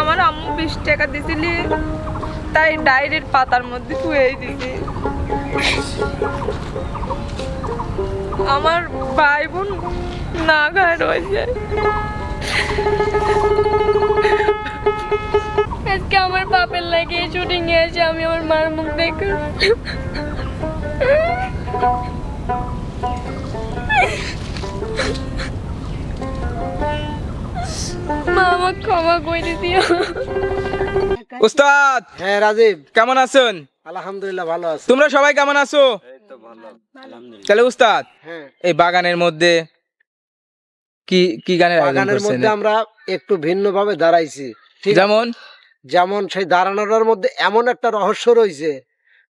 আমার আম্মু বিশ টাকা দিছিলি, তাই ডায়েরির পাতার মধ্যে থুয়েই দিছি। আমার ভাই বোন না খায় রয়েছে আজকে আমার বাপের লাগে শুটিং এসে আমি আমার মার মুখ দেখে মা আমাকে ক্ষমা করে দিও। উস্তাদ! হ্যাঁ রাজীব। কেমন আছেন? আলহামদুলিল্লাহ ভালো আছি। তোমরা সবাই কেমন আছো? তাহলে উস্তাদ হ্যাঁ। এই বাগানের মধ্যে কি কি গানের বাগানের মধ্যে আমরা একটু ভিন্ন ভাবে দাঁড়াইছি যেমন? যেমন সেই দাঁড়ানোটার মধ্যে এমন একটা রহস্য রয়েছে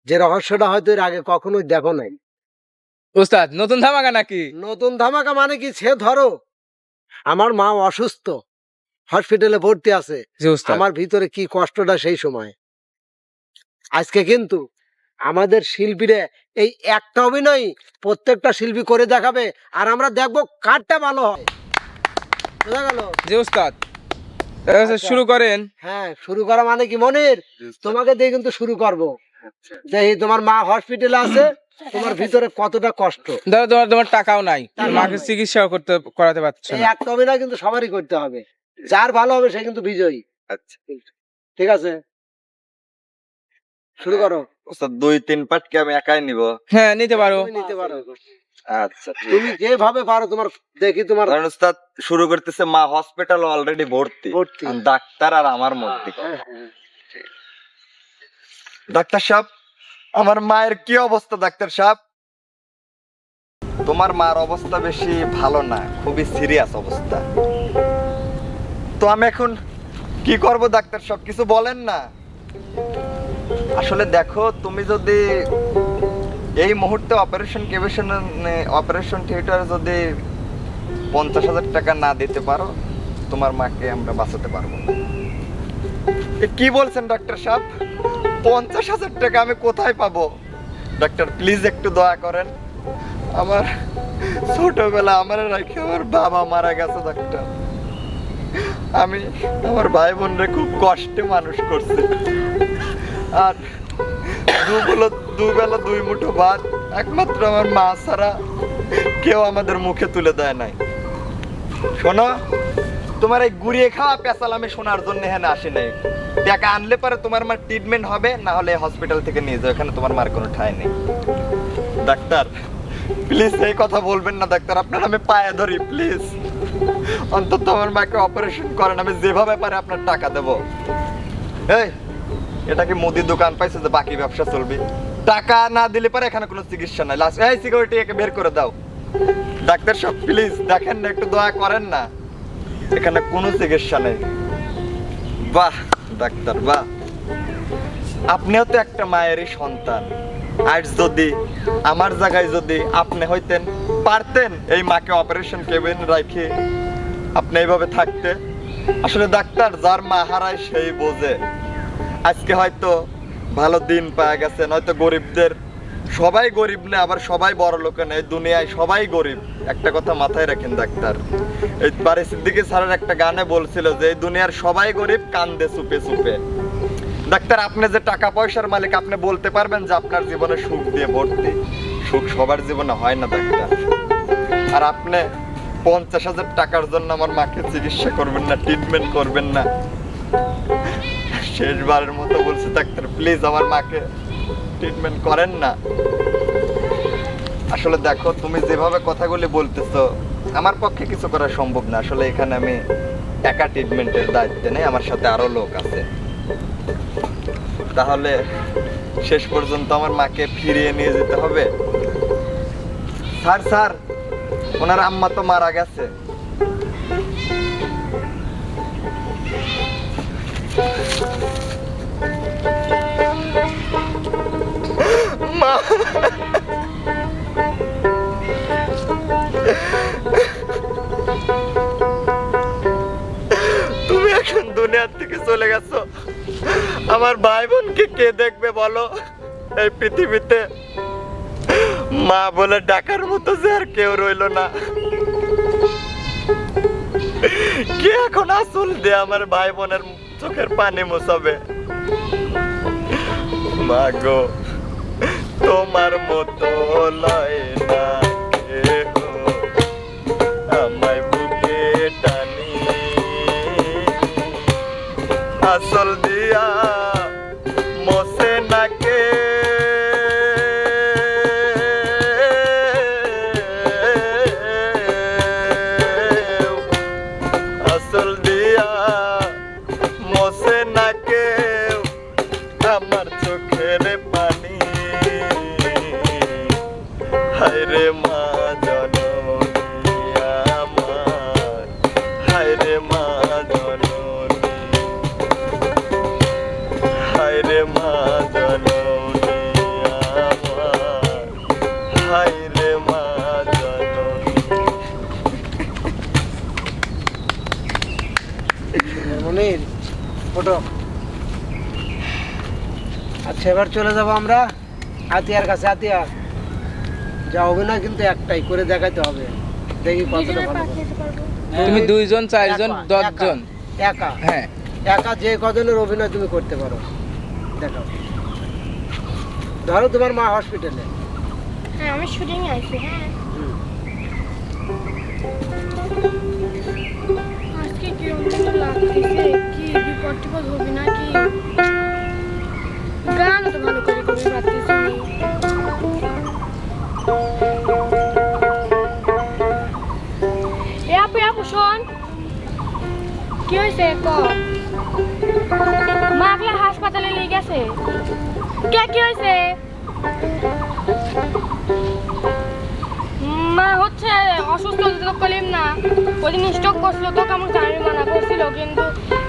যে রহস্যটা হয়তো এর আগে কখনোই দেখো নাই। উস্তাদ নতুন ধামাকা নাকি? নতুন ধামাকা মানে কি? সে ধরো আমার মা অসুস্থ হসপিটালে ভর্তি আছে। আমার ভিতরে কি কষ্টটা সেই সময়? আজকে কিন্তু আমাদের শিল্পীরা এই একটা অভিনয় প্রত্যেকটা শিল্পী করে দেখাবে আর আমরা দেখব কারটা ভালো হয়। বোঝা গেল? জি উস্তাদ আচ্ছা। শুরু করেন। হ্যাঁ শুরু করা মানে কি মনের? তোমাকে দিয়ে কিন্তু শুরু করব। যে তোমার মা হসপিটালে আছে তোমার ভিতরে কতটা কষ্ট? ধরো তোমার তোমার টাকাও নাই। মাকে চিকিৎসা করতে করাতে পারছ এই না। একটা অভিনয় কিন্তু সবারই করতে হবে। যার ভালো হবে সে কিন্তু বিজয়ী। আচ্ছা। ঠিক আছে? শুরু করো। দুই তিন পার্ট কি আমি একাই নিব। হ্যাঁ নিতে পারো। নিতে পারো। আচ্ছা তুমি যেভাবে পারো তোমার দেখি তোমার ধরেন উস্তাদ শুরু করতেছে মা হসপিটাল অলরেডি ভর্তি। ভর্তি। ডাক্তার আর আমার মধ্যে। হ্যাঁ, হ্যাঁ। ডাক্তার সাহেব আমার মায়ের কি অবস্থা ডাক্তার সাহেব? তোমার মার অবস্থা বেশি ভালো না খুবই সিরিয়াস অবস্থা। তো আমি এখন কি করব, ডাক্তার সব কিছু বলেন না। আসলে দেখো, তুমি যদি এই মুহূর্তে অপারেশন কেবেশন অপারেশন থিয়েটারে যদি পঞ্চাশ হাজার টাকা না দিতে পারো, তোমার মাকে আমরা বাঁচাতে পারব কি বলছেন ডাক্তার সাহেব? পঞ্চাশ হাজার টাকা আমি কোথায় পাবো? ডাক্তার প্লিজ একটু দয়া করেন। আমার ছোটবেলা আমার রাখে আমার বাবা মারা গেছে, ডাক্তার। আমি আমার ভাই বোনরা খুব কষ্টে মানুষ করছি। আর দুবেলা দুবেলা দুই মুঠো ভাত একমাত্র আমার মা ছাড়া কেউ আমাদের মুখে তুলে দেয় নাই। শোনো, তোমার এই গুড়িয়ে খাওয়া পেশাল আমি শোনার জন্য এখানে আসি নাই। টাকা আনলে পরে তোমার মার ট্রিটমেন্ট হবে, না হলে হসপিটাল থেকে নিয়ে যাও, এখানে তোমার মার কোনো ঠাঁই নেই। ডাক্তার প্লিজ এই কথা বলবেন না, ডাক্তার, আপনার আমি পায়ে ধরি প্লিজ অন্তত আমার মাকে অপারেশন করেন, আমি যেভাবে পারে আপনার টাকা দেব। এই, এটা কি মুদির দোকান পাইছে যে বাকি ব্যবসা চলবে? টাকা না দিলে পরে এখানে কোনো চিকিৎসা নাই। লাস্ট এই সিকিউরিটি একে বের করে দাও। ডাক্তার সব প্লিজ দেখেন না, একটু দয়া করেন না। এখানে কোনো চিকিৎসা নেই। বাহ, ডাক্তার, বাহ। আপনিও তো একটা মায়েরই সন্তান। আর যদি, আমার জায়গায় যদি আপনি হইতেন পারতেন এই মাকে অপারেশন কেবিন রাখে আপনি এইভাবে থাকতে? আসলে ডাক্তার যার মা হারায় সেই বোঝে। আজকে হয়তো ভালো দিন পাওয়া গেছে, নয়তো গরিবদের। সবাই গরিব না, আবার সবাই বড় লোক না, এই দুনিয়ায় সবাই গরিব। একটা কথা মাথায় রাখেন ডাক্তার। এই বারে সিদ্দিকি স্যারের একটা গানে বলছিল যে, এই দুনিয়ার সবাই গরিব, কান্দে চুপে চুপে। ডাক্তার, আপনি যে টাকা পয়সার মালিক, আপনি বলতে পারবেন যে আপনার জীবনে সুখ দিয়ে ভর্তি। সুখ সবার জীবনে হয় না ডাক্তার আর আপনি পঞ্চাশ হাজার টাকার জন্য আমার মাকে চিকিৎসা করবেন না ট্রিটমেন্ট করবেন না। শেষবারের মতো বলছি, ডাক্তার প্লিজ আমার মাকে ট্রিটমেন্ট করেন না। আসলে দেখো, তুমি যেভাবে কথাগুলি বলতেছো, আমার পক্ষে কিছু করা সম্ভব না। আসলে এখানে আমি একা ট্রিটমেন্টের দায়িত্বে নেই, আমার সাথে আরও লোক আছে। তাহলে শেষ পর্যন্ত আমার মাকে ফিরিয়ে নিয়ে যেতে হবে। স্যার স্যার, ওনার আম্মা তো মারা গেছে। তুমি এখন দুনিয়ার থেকে চলে গেছো। আমার ভাই বোনকে কে দেখবে বলো? এই পৃথিবীতে। মা বলে ডাকার মতো যে আর কেউ রইল না। কে এখন আসল দিয়ে আমার ভাই বোনের চোখের পানি মোছাবে? মা গো তোমার মতো লয় না আমায় বুকে টানি। আসল দিয়া আমার চলে যাব আমরা। আতিয়ার কাছে হাতিয়ার। যা হবে না কিন্তু একটাই করে দেখাইতে হবে। দেখি কতটা ভালো তুমি দুইজন চারজন দশজন? একা, একা। হ্যাঁ। একা যে কজনের অভিনয় তুমি করতে পারো। দেখাও। ধরো তোমার মা হসপিটালে হ্যাঁ আমি শুটিং আছি হ্যাঁ। গেছে কে, কি হয়েছে? মা হচ্ছে অসুস্থ তো কলিম করছিল, তো কেমন জানি মানা করছিল, কিন্তু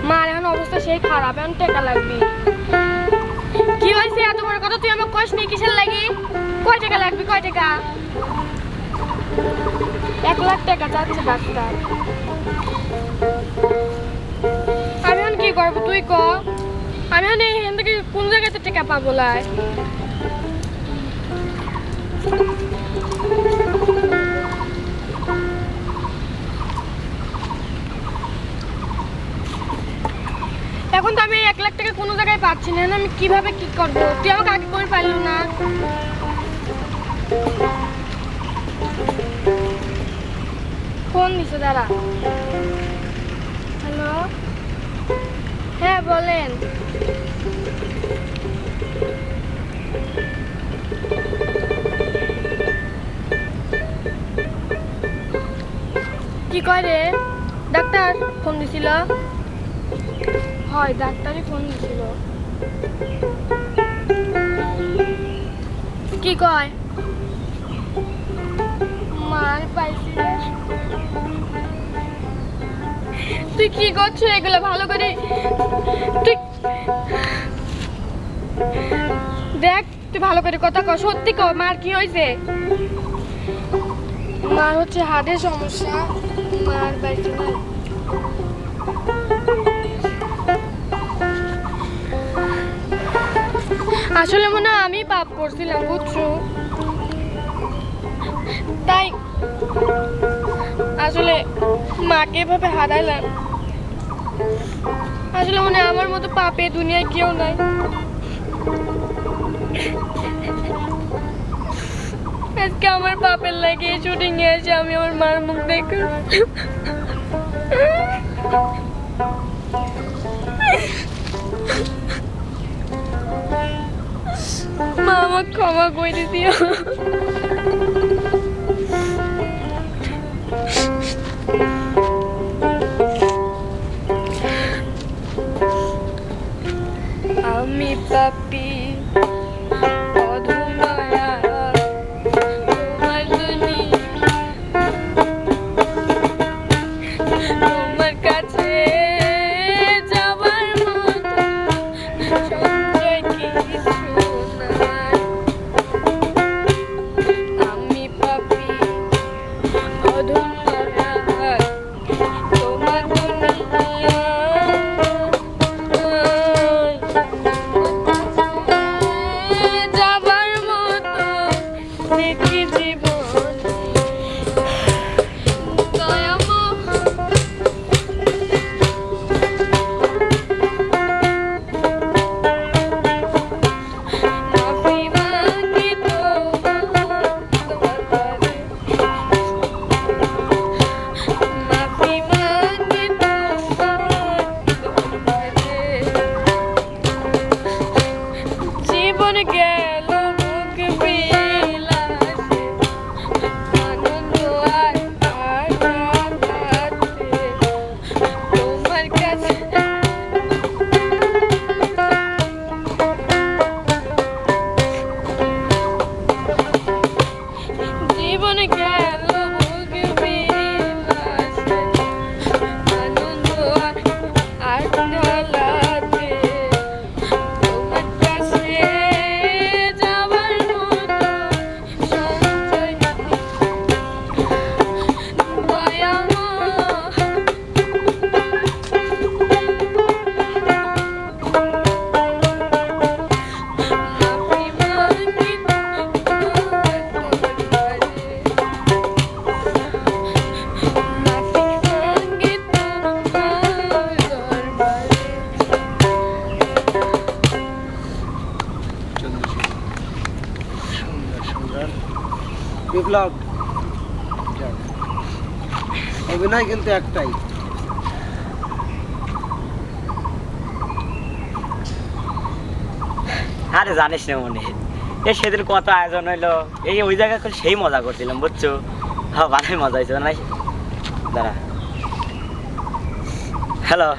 মার এখন অবস্থা সেই খারাপ, এখন টেকা লাগবে। কি হয়েছে? এত বড় কথা তুই আমাকে কইস নি? কিসের লাগি? কয় টাকা লাগবে? কয় টাকা? এক লাখ টাকা চাচ্ছে ডাক্তার। আমি এখন কি করব? তুই ক? আমি এখন কোন জায়গাতে টাকা পাবো এখন তো আমি এক লাখ টাকা কোনো জায়গায় পাচ্ছি না আমি কীভাবে কি করব? তুই আমাকে আগে করে পারলি না? ফোন দিছে, দাঁড়া। হ্যালো হ্যাঁ বলেন। কি করে? ডাক্তার ফোন দিছিল। হয়, ডাক্তারই ফোন দিছিল। কি কয়? মার পাইছি। তুই কি করছ এগুলো ভালো করে? তুই দেখ, তুই ভালো করে কথা কর সত্যি কর মার কি হয়েছে মার হচ্ছে হার্টের সমস্যা, মার পাইছি না আসলে মনে হয় আমি পাপ করছিলাম, বুঝছ? তাই আসলে মাকে এভাবে হারাইলাম আসলে মনে আমার মতো পাপে দুনিয়ায় কেউ নাই। আজকে আমার পাপের লাগে শুটিং এ এসে আমি আমার মার মুখ দেখে মা আমাকে ক্ষমা করে দিও। আমি পাপি। অভিনয় কিন্তু একটাই। আরে জানিস না মনে, এ সেদিন কত আয়োজন হইল, এই ওই জায়গায় করে সেই মজা করছিলাম, বুঝছ? হ্যাঁ ভালোই মজা হয়েছে না দাঁড়া। হ্যালো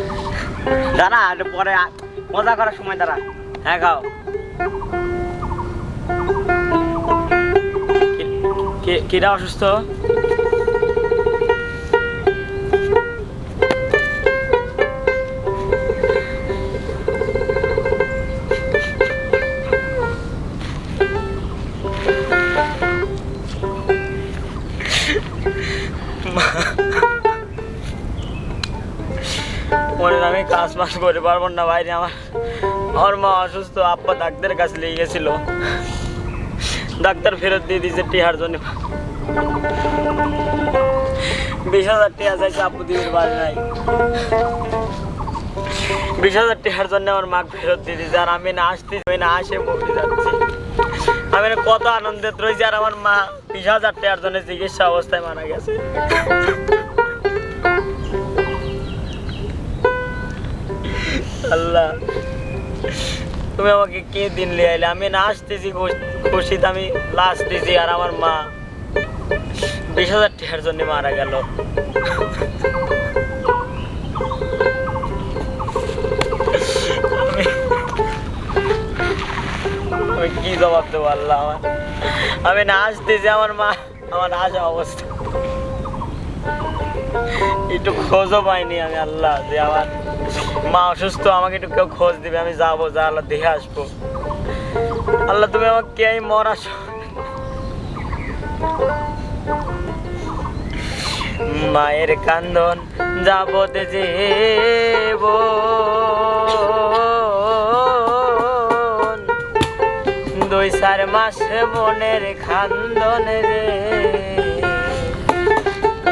দাঁড়া, একটু পরে মজা করার সময় দাঁড়া। হ্যাঁ কি- কিরা অসুস্থ? বাজ করে পারব না বাইরে আমার আমার মা অসুস্থ, আব্বা ডাক্তারের কাছে নিয়ে গেছিল। ডাক্তার ফেরত দিয়ে দিয়েছে টিহার জন্য। বিশ হাজার টিহা চাইছে আব্বু দিদির বাড়ি নাই। বিশ হাজার টিহার জন্য আমার মা ফেরত দিয়ে দিয়েছে, আর আমি না আসতে আমি না আসে মরে যাচ্ছি। আমি কত আনন্দিত রয়েছি, আর আমার মা বিশ হাজার টিহার জন্য চিকিৎসা অবস্থায় মারা গেছে। আল্লাহ। তুমি আমাকে কে দিন লিয়ে আইলে? আমি না আসতেছি খুশিতে আমি লাশ দিছি আর আমার মা। বিশ হাজার টাকার জন্য মারা গেল। আমি কি জবাব দেবো আল্লাহ আমার? আমি না আসতেছি, আমার মা আমার আসা অবস্থা। একটু খোঁজও পাইনি আমি আল্লাহ যে আমার মা অসুস্থ, আমাকে একটু কেউ খোঁজ দিবে, আমি যাব, যা আল্লাহ দেখে আসব। আল্লাহ, তুমি আমাকে কে মরা মায়ের কান্দন যাবতে যে দুই চার মাস মনের খান্দন রে।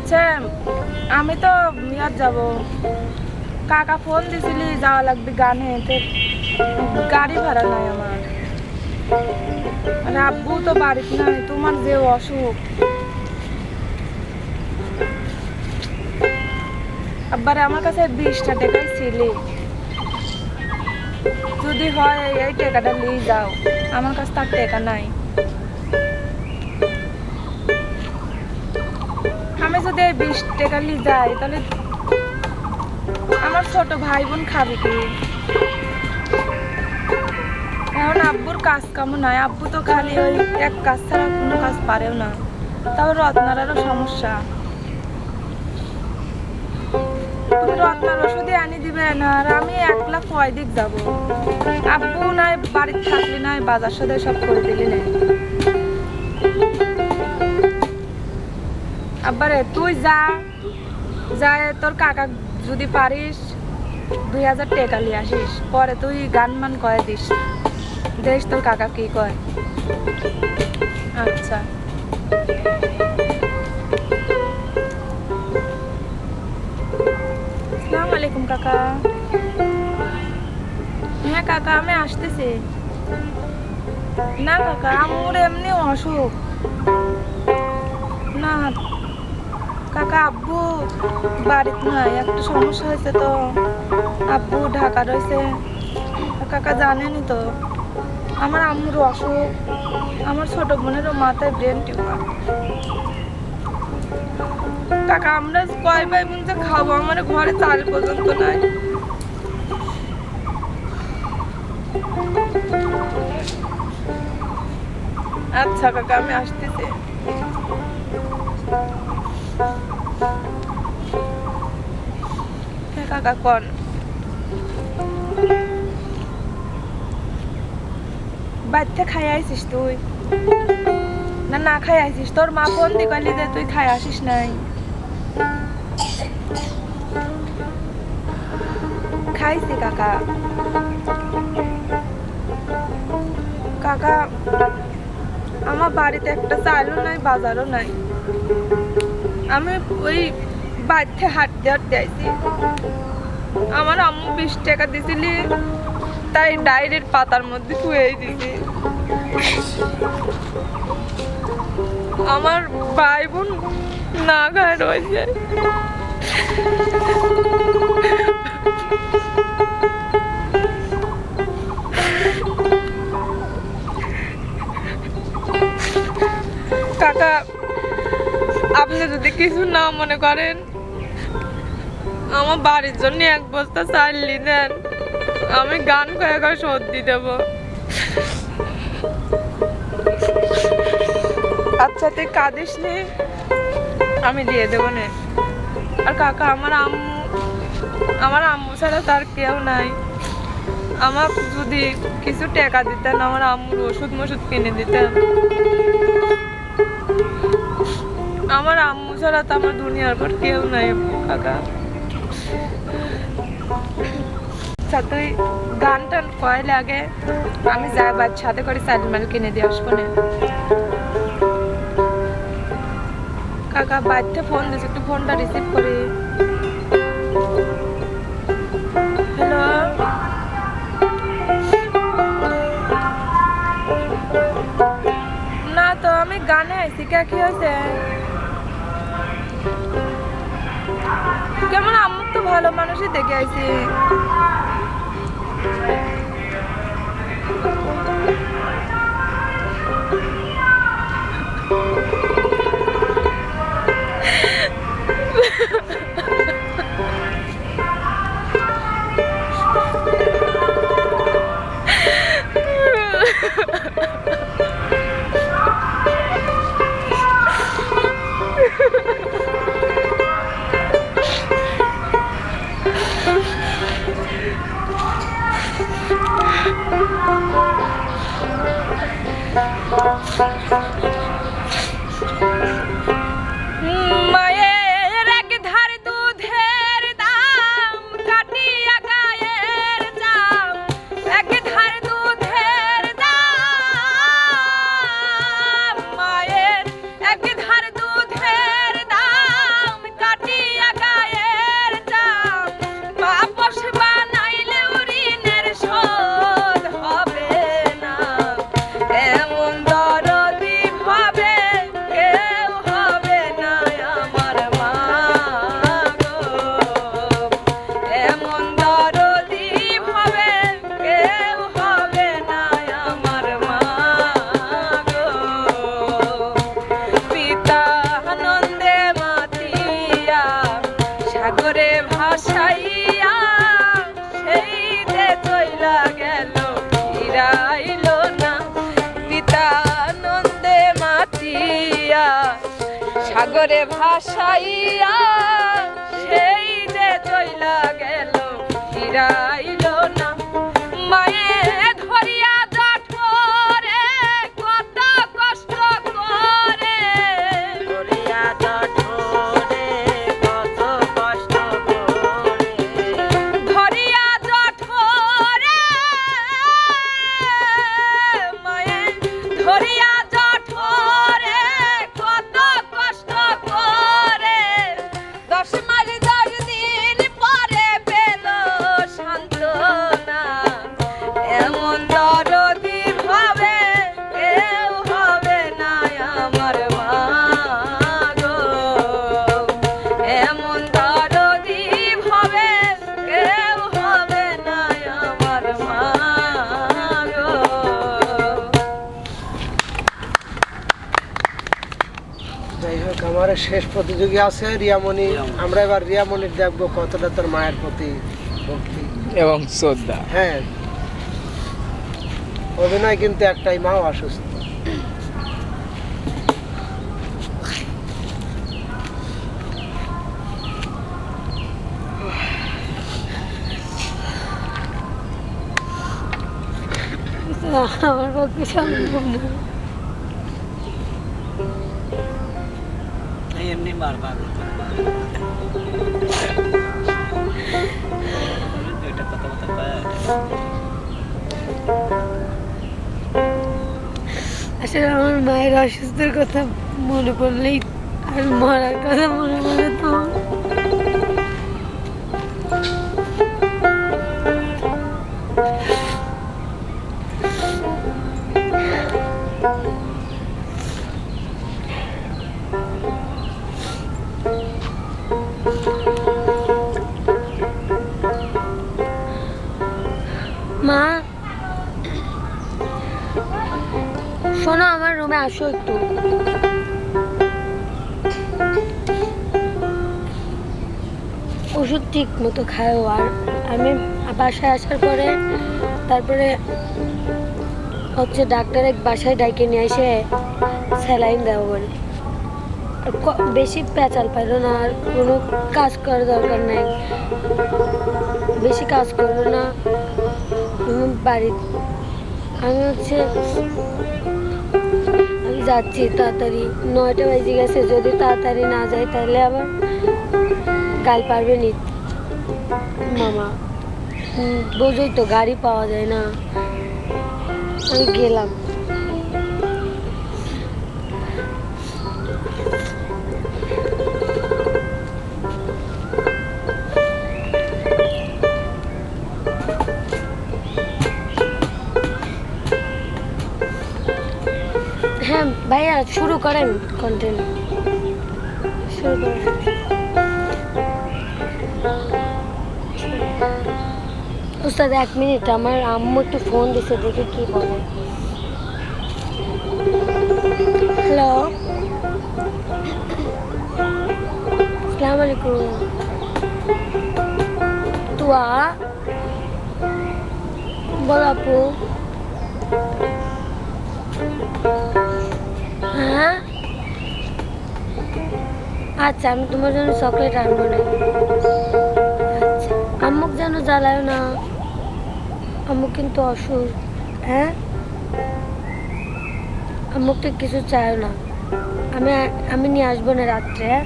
হচ্ছে, আমি তো ইয়ার যাব। কাকা ফোন দিছিলি, যাওয়া লাগবে গানে গাড়ি ভাড়া নাই আমার। আর আব্বু তো বাড়িতে নাই, তোমার যে অসুখ। আব্বারে আমার কাছে বিশটা টাকাই ছিলে। যদি হয়, এই টাকাটা নিয়ে যাও। আমার কাছে তার টাকা নাই। যদি বিশ টাকা নিয়ে যাই তাহলে আমার ছোট ভাই বোন খাবে কি? এখন আব্বুর কাজ আব্বু তো খালি ওই এক কাজ ছাড়া কোনো কাজ পারেও না, তাও সমস্যা। তুমি রত্নার ওষুধে আনি দিবে না, আর আমি একলা কয় দিক যাব। আব্বু নাই, বাড়িতে থাকলি নাই, বাজার সদাই সব করে দিলি নাই। আব্বারে, তুই যা। যায় তোর কাকা যদি পারিস, দুই হাজার টাকা নিয়ে আসিস। পরে তুই গান মান কয়ে দিস। দেখ তোর কাকা কি কয়। আচ্ছা। আসসালামু আলাইকুম, কাকা। হ্যাঁ কাকা, আমি আসতেছি। না, কাকা আমার এমনি অসুখ। না কাকা, আব্বু, বাড়িতে নাই, একটু সমস্যা হয়েছে তো। আব্বু ঢাকা রয়েছে। কাকা জানেনই তো, আমার আম্মুর অসুখ। আমার ছোট বোনেরও মাথায় ব্রেন টিউমার কাকা, আমরা কয় ভাই বোন যে খাব? আমার ঘরে চাল পর্যন্ত নাই। আচ্ছা কাকা, আমি আসতেছি। কাকা কন বাচ্চা খাই আইসিস তুই? না না খাই আইসিস তোর মা ফোন দি কইলি যে তুই খাই আসিস নাই। খাইছি কাকা। কাকা, আমার বাড়িতে একটা চালও নাই, বাজারও নাই। আমি ওই হাঁটতে হাঁটতে আইছি আমার আম্মু বিশ টাকা দিছিলি, তাই ডায়েরির পাতার মধ্যে শুয়েই দিছি। আমার ভাই বোন না খায় রয়েছে। কাকা, আপনি যদি কিছু না মনে করেন আমার বাড়ির জন্য এক বস্তা চাল দেন। আমি গান কয়ে করে সর্দি দেব। আচ্ছা তুই কাঁদিস নি। আমি দিয়ে দেবো নে। আর কাকা, আমার আম্মু আমার আম্মু ছাড়া তার কেউ নাই। আমার যদি কিছু টাকা দিতেন, আমার আম্মুর ওষুধ মষুধ কিনে দিতেন। আমার আম্মু ছাড়া তো আমার দুনিয়ার পর কেউ নাই, কাকা। তুই গান টান কয় লাগে, আমি যাই সাথে করে কিনে দিয়ে আসব না। কাকা ফোন দিয়েছে, একটু ফোনটা রিসিভ করি। তো, আমি গানে আইছি, কে, কি হয়েছে? কেমন আমার তো ভালো মানুষই দেখে আইছি। মায়ের Thank you. সাগরে ভাসাইয়া সেই যে চইলা গেল, ফিরাইল না। পিতা আনন্দে মাতিয়া সাগরে ভাসাইয়া সেই যে চইলা গেল, ফিরাইল না। মায়ে শেষ প্রতিযোগী আছে রিয়ামণি। আমরা এবার রিয়ামণির দেখব কতটা তোর মায়ের প্রতি ভক্তি। এবং শ্রদ্ধা। হ্যাঁ। অভিনয় কিন্তু একটাই মাও অসুস্থ। আমার পক্ষে সম্ভব না আসলে আমার মায়ের অসুস্থের কথা মনে পড়লেই আর মরার কথা মনে পড়ে তো। ঠিক মতো খাও আর আমি বাসায় আসার পরে তারপরে হচ্ছে ডাক্তার এক বাসায় ডাইকে নিয়ে এসে স্যালাইন দেওয়া বলে আর বেশি পেঁচাল পাইলো না, আর কোনো কাজ করার দরকার নাই। বেশি কাজ করো না। বাড়ি আমি হচ্ছে আমি যাচ্ছি তাড়াতাড়ি। নয়টা বাজে গেছে, যদি তাড়াতাড়ি না যাই তাহলে আবার কাল পারবে নি মামা। বোঝোই তো গাড়ি পাওয়া যায় না। আমি গেলাম। হ্যাঁ ভাইয়া, শুরু করেন কন্টেন্ট শুরু করেন। উস্তাদ এক মিনিট, আমার আম্মু একটু ফোন দিছে, দেখে কি বলে। হ্যালো আসসালামু আলাইকুম তুয়া বল আপু হ্যাঁ আচ্ছা আমি তোমার জন্য চকলেট আনব না। আচ্ছা আম্মুক যেন জ্বালায় না। আম্মু কিন্তু অসুখ হ্যাঁ? আম্মুকটা কিছু চায় না। আমি আমি নিয়ে আসব না রাত্রে হ্যাঁ?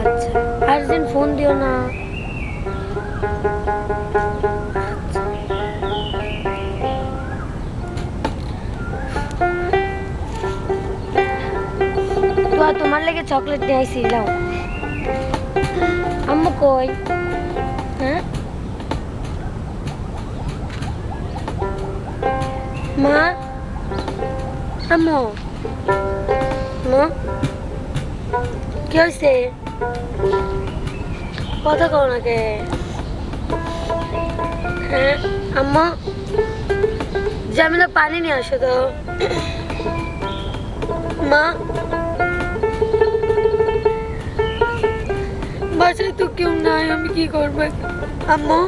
আচ্ছা আর্জেন্ট ফোন দিও না। আচ্ছা। আর তোমার লেগে চকলেট নিয়ে আইসি লাও আম্মু কই? মা, আম্মু। মা, কি হয়েছে কথা কও না কে? হ্যাঁ আম্মা। জামিলা পানি নিয়ে আসো তো। মা। বাসায় তো কেউ নাই, আমি কি করব? আম্মু।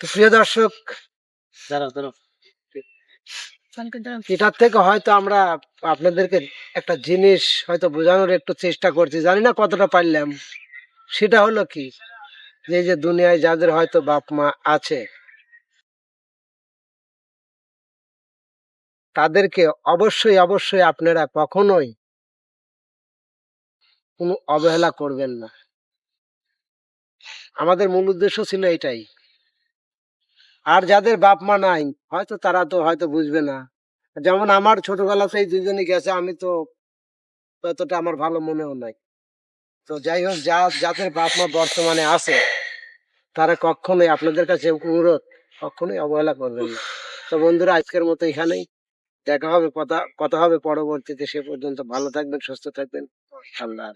তো প্রিয় দর্শক এটার থেকে হয়তো আমরা আপনাদেরকে একটা জিনিস হয়তো বোঝানোর একটু চেষ্টা করছি জানি না কতটা পারলাম। সেটা হলো কি? যে যে দুনিয়ায় যাদের হয়তো বাপ মা আছে তাদেরকে অবশ্যই অবশ্যই আপনারা কখনোই কোনো অবহেলা করবেন না। আমাদের মূল উদ্দেশ্য ছিল এটাই। আর যাদের বাপ মা নাই, হয়তো তারা তো হয়তো বুঝবে না। যেমন আমার ছোটবেলা সেই দুজনই গেছে, আমি তো ততটা আমার ভালো মনেও নাই। তো যাই হোক, যা যাদের বাপ মা বর্তমানে আছে, তারা কখনোই আপনাদের কাছে অনুরোধ, কখনোই অবহেলা করবেন না। তো বন্ধুরা, আজকের মতো এখানেই। দেখা হবে কথা কথা হবে পরবর্তীতে, সে পর্যন্ত ভালো থাকবেন, সুস্থ থাকবেন। আল্লাহ।